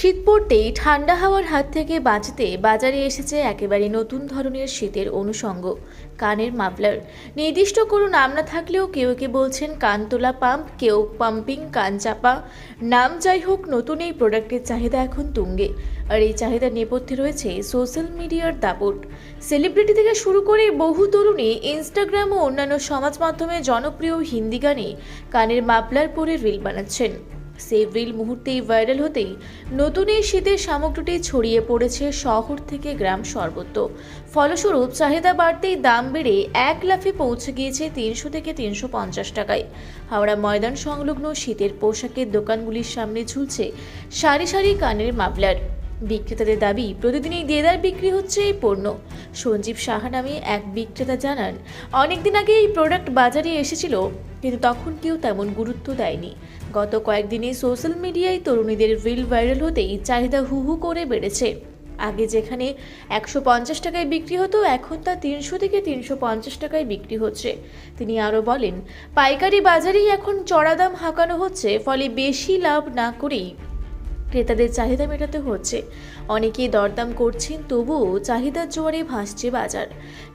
শীত পড়তেই ঠান্ডা হাওয়ার হাত থেকে বাঁচতে বাজারে এসেছে একেবারে নতুন ধরনের শীতের অনুষঙ্গ। কানের মাফলার। নির্দিষ্ট কোনো নাম না থাকলেও কেউ কে বলছেন কানতোলা পাম্প, কেউ পাম্পিং কান চাপা নাম যাই হোক, নতুন এই প্রোডাক্টের চাহিদা এখন তুঙ্গে। আর এই চাহিদার নেপথ্যে রয়েছে সোশ্যাল মিডিয়ার দাপট। সেলিব্রিটি থেকে শুরু করে বহু তরুণী ইনস্টাগ্রাম ও অন্যান্য সমাজ মাধ্যমে জনপ্রিয় হিন্দি গানে কানের মাফলার পরে রিল বানাচ্ছেন। সেই রিল মুহূর্তেই ভাইরাল হতেই নতুন এই শীতের সামগ্রীটি ছড়িয়ে পড়েছে শহর থেকে গ্রাম সর্বত্র। ফলস্বরূপ, চাহিদা বাড়তেই দাম বেড়ে এক লাফে পৌঁছে গিয়েছে তিনশো থেকে তিনশো পঞ্চাশ টাকায়। হাওড়া ময়দান সংলগ্ন শীতের পোশাকের দোকানগুলির সামনে ঝুলছে সারি সারি কানের মাফলার। বিক্রেতাদের দাবি, প্রতিদিনই দেদার বিক্রি হচ্ছে এই পণ্য। সঞ্জীব সাহা নামে এক বিক্রেতা জানান, অনেকদিন আগে এই প্রোডাক্ট বাজারে এসেছিল, কিন্তু তখন কেউ তেমন গুরুত্ব দেয়নি। গত কয়েকদিনে সোশ্যাল মিডিয়ায় তরুণীদের রিল ভাইরাল হতেই চাহিদা হু হু করে বেড়েছে। আগে যেখানে একশো পঞ্চাশ টাকায় বিক্রি হতো, এখন তা তিনশো থেকে তিনশো পঞ্চাশ টাকায় বিক্রি হচ্ছে। তিনি আরও বলেন, পাইকারি বাজারেই এখন চড়া দাম হাঁকানো হচ্ছে, ফলে বেশি লাভ না করেই ক্রেতাদের চাহিদা মেটাতে হচ্ছে। অনেকেই দরদাম করছেন, তবুও চাহিদার জোয়ারে ভাসছে বাজার।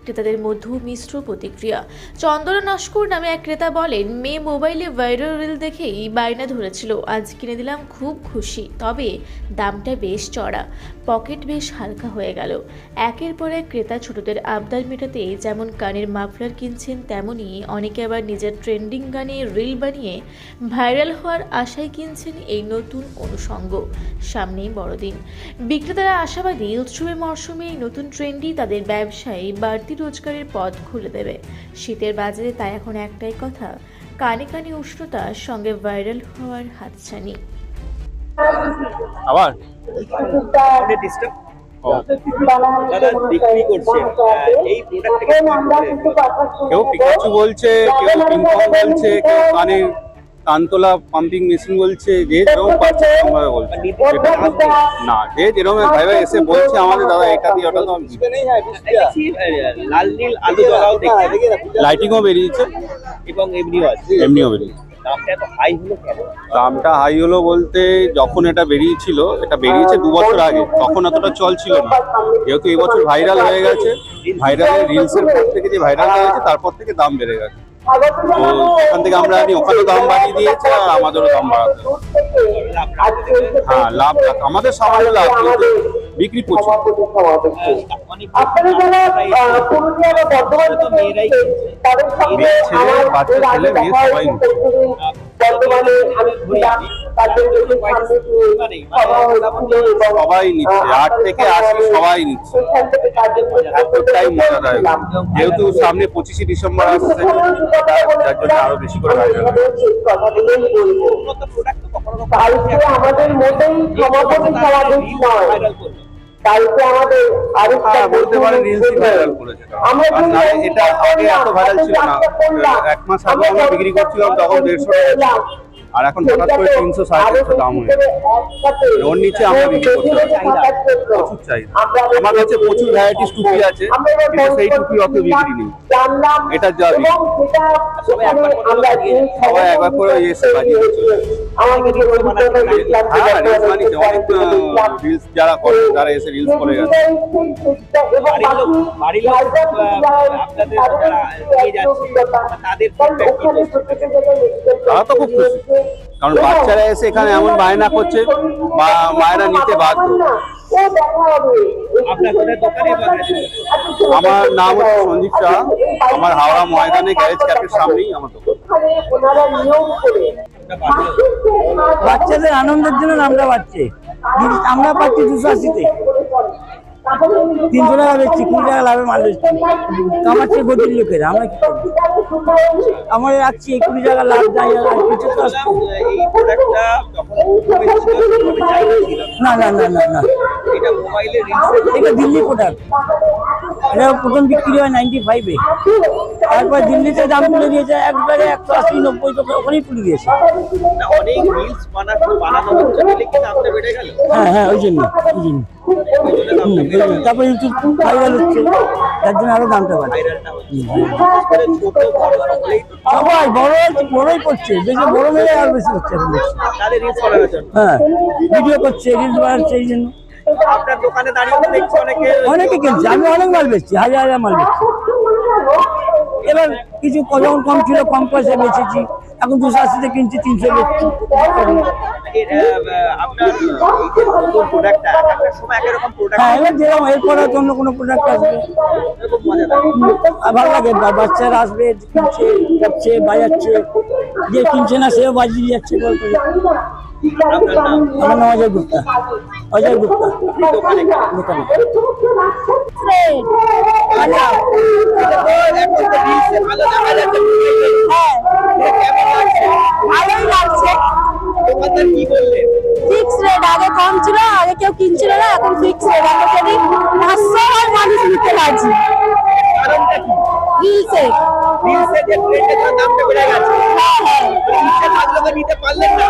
ক্রেতাদের মধ্যেও মিশ্র প্রতিক্রিয়া। চন্দনা নস্কর নামে এক ক্রেতা বলেন, মেয়ে মোবাইলে ভাইরাল রিল দেখেই বায়না ধরেছিল। আজ কিনে দিলাম, খুব খুশি। তবে দামটা বেশ চড়া। পকেট বেশ হালকা হয়ে গেল। একের পর এক ক্রেতা ছোটদের আবদার মেটাতে যেমন কানের মাফলার কিনছেন তেমনই অনেকে আবার নিজের ট্রেন্ডিং গানে রিল বানিয়ে ভাইরাল হওয়ার আশায় কিনছেন এই নতুন অনুষঙ্গ। সামনেই বড়দিন। বিক্রেতারা আশাবাদী উৎসবের মরশুমে নতুন ট্রেন্ডই তাদের ব্যবসায় বাড়তি রোজগারের পথ খুলে দেবে। শীতের বাজারে তাই এখন একটাই কথা কানে কানে উষ্ণতা সঙ্গে ভাইরাল হওয়ার হাতছানি। আবার? কেউ পিকাচু বলছে কেউ বলছে কেউ কানে কানতলা পাম্পিং মেশিন বলছে যে যেরকম না যেরকম এসে বলছে আমাদের দাদা লাইটিংও বেরিয়েছে। এমনিও বেরিয়েছে। দামটা হাই হলো বলতে যখন এটা বেরিয়েছিল, এটা বেরিয়েছে দু বছর আগে, তখন অতটা চল ছিল না। যেহেতু এবছর ভাইরাল হয়ে গেছে ভাইরালের রিলসের পর থেকে যে ভাইরাল হয়ে গেছে, তারপর থেকে দাম বেড়ে গেছে। তো এখান থেকে আমরা জানি ওখানে দাম বাড়িয়ে দিয়েছে আর আমাদেরও দাম বাড়াতে হ্যাঁ লাভ আমাদের সামান্য লাভ কিন্তু বিক্রি প্রচুর। অনেক আপনারা যারা আহ, পুরুলিয়া বা বর্ধমান তো থেকে মেয়েরাই এসেছেন, তাদের সঙ্গে মেয়ে, ছেলে, বাচ্চা, ছেলে, মেয়ে সবাই সবাই নিচ্ছে। আট থেকে আশি সবাই নিচ্ছে। এতটাই মজাদায়ক যেহেতু সামনে পঁচিশে ডিসেম্বর আসছে যার জন্য আরও বেশি করে আমাদের মোটেই সমাপনী সমাবেশ নয়। কালকে আমাদের আরেকটা হ্যাঁ বলতে পারেন রিলসই ভাইরাল করেছে আমরা এটা আগে এত ভাইরাল ছিল না। এক মাস আগে আমরা বিক্রি করছিলাম তখন দেড়শো টাকা। আর এখন হঠাৎ করে তিনশো সাড়ে তিনশো দাম হয়ে ওর নিচে আমরা বিক্রি করতে প্রচুর চাহিদা। আমার কাছে প্রচুর ভ্যারাইটিস টুপি আছে কিন্তু সেই টুপি অত বিক্রি নেই। এটা যা সবাই একবার করে এসে বাজিয়ে রিলস যারা করে রিলস করে গেছে? তারা তো খুব খুশি। কারণ বাচ্চারা এসে এখানে এমন বায়না করছে, বা মায়েরা নিতে বাধ্য? আমার নাম হচ্ছে সঞ্জীব শাহ আমার হাওড়া ময়দানে গ্যারেজ ক্যাফের সামনেই আমার দোকান। বাচ্চাদের আনন্দের জন্য নামটা পাচ্ছে আমরা পাচ্ছি দুশো আশিতে তিনশো টাকা বেচছি কুড়ি টাকা লাভে মাল বেচছি কামাচ্ছে গতির লোকের, আমরা কি আমরা রাখছি এই কুড়ি টাকা লাভ যাই আর কিছু তো না। না না না না। এটা মোবাইলে এটা দিল্লি প্রোডাক্ট এটা প্রথম বিক্রি হয় নাইনটি ফাইভে তারপর দিল্লিতে দাম তুলে দিয়েছে একবারে একশো আশি নব্বই তো ওখানেই তুলে দিয়েছে। অনেক রিলস বানানো বানানো হচ্ছে বলে কি দামটা বেড়ে গেল? হ্যাঁ হ্যাঁ ওই জন্য ওই জন্য। তারপর ইউটিউব ভাইরাল হচ্ছে তার জন্য আরও দামটা বাড়ে সবাই বড় বড়ই করছে বেশি বড় মেয়ে আর বেশি হচ্ছে। হ্যাঁ ভিডিও করছে এই জন্য। আপনার দোকানে দাঁড়িয়ে দেখছি অনেকে অনেকে কিনছে আমি অনেক মাল বেচছি হাজার হাজার মাল বেচছি। এবার কিছু ক- যখন কম ছিল কম পয়সা বেচেছি এখন দুশো আশিতে কিনছি তিনশো বেচছি হ্যাঁ এবার যেরকম এরপরে হয়তো অন্য কোনো প্রোডাক্ট আসবে। ভালো লাগে বাচ্চারা আসবে কিনছে যাচ্ছে বাজাচ্ছে যে কিনছে না সেও বাজিয়ে যাচ্ছে নাম আমার নাম অজয় গুপ্তা। অজয় গুপ্তা। দোকানে ভালোই লাগছে দোকানদার কি রেট আগে কম ছিল আগে কেউ কিনছিল না এখন ফিক্স রেট এখন যদি পাঁচশো মানুষ নিতে রাজি কারণটা কি রিলসে যে ট্রেন্ডে তো দামটা বেড়ে গেছে। হ্যাঁ হ্যাঁ ইচ্ছে থাকলে তো নিতে পারলেন না।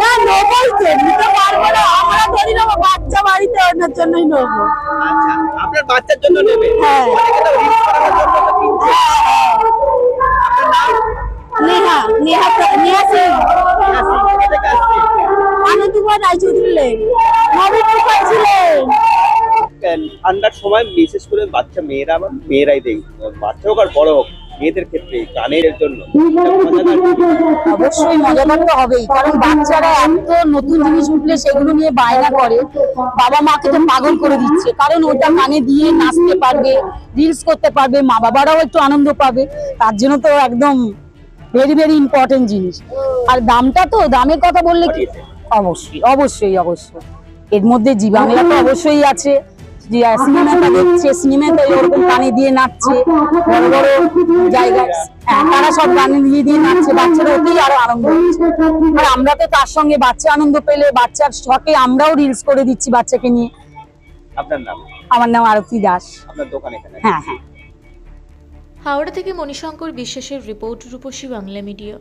না নেবই তো নিতে পারব না। আমরা ধরি নেব বাচ্চা বাড়িতে ওনার জন্যই নেব আচ্ছা আপনার বাচ্চার জন্য নেবে? হ্যাঁ। অনেকে তো রিলস করানোর জন্য তো কিনছে। নেহা নেহা প্র- নেহা সিং। হ্যাঁ, সিঙ্গি আনন্দকুমার রায়চৌধুরী লেন নবীন ছিলেন ঠান্ডার সময় বিশেষ করে বাচ্চা মেয়েরা বা মেয়েরাই দেখ বাচ্চা হোক আর বড় হোক। মেয়েদের ক্ষেত্রে গানের জন্য। অবশ্যই মজাদার তো হবেই কারণ বাচ্চারা এত নতুন জিনিস উঠলে সেগুলো নিয়ে বায়না করে বাবা মাকে তো পাগল করে দিচ্ছে। কারণ ওটা কানে দিয়ে নাচতে পারবে রিলস করতে পারবে মা বাবারাও একটু আনন্দ পাবে তার জন্য তো একদম ভেরি ভেরি ইম্পর্টেন্ট জিনিস। আর দামটা তো দামের কথা বললে কি? অবশ্যই অবশ্যই অবশ্যই। এর মধ্যে জি বাংলা তো অবশ্যই আছে। সিনেমাটা দেখছে সিনেমাতে ওরকম কানে দিয়ে নাচছে বড় বড় জায়গায় হ্যাঁ, তারা সব গানে দিয়ে দিয়ে নাচছে বাচ্চারা ওতেই আরও আনন্দ আর আমরা তো তার সঙ্গে বাচ্চা আনন্দ পেলে বাচ্চার শখে আমরাও রিলস করে দিচ্ছি বাচ্চাকে নিয়ে। আপনার নাম? আমার নাম আরতি দাস। আপনার দোকান এখানে? হ্যাঁ হ্যাঁ। হাওড়া থেকে মণিশঙ্কর বিশ্বাসের রিপোর্ট রূপসী বাংলা মিডিয়া।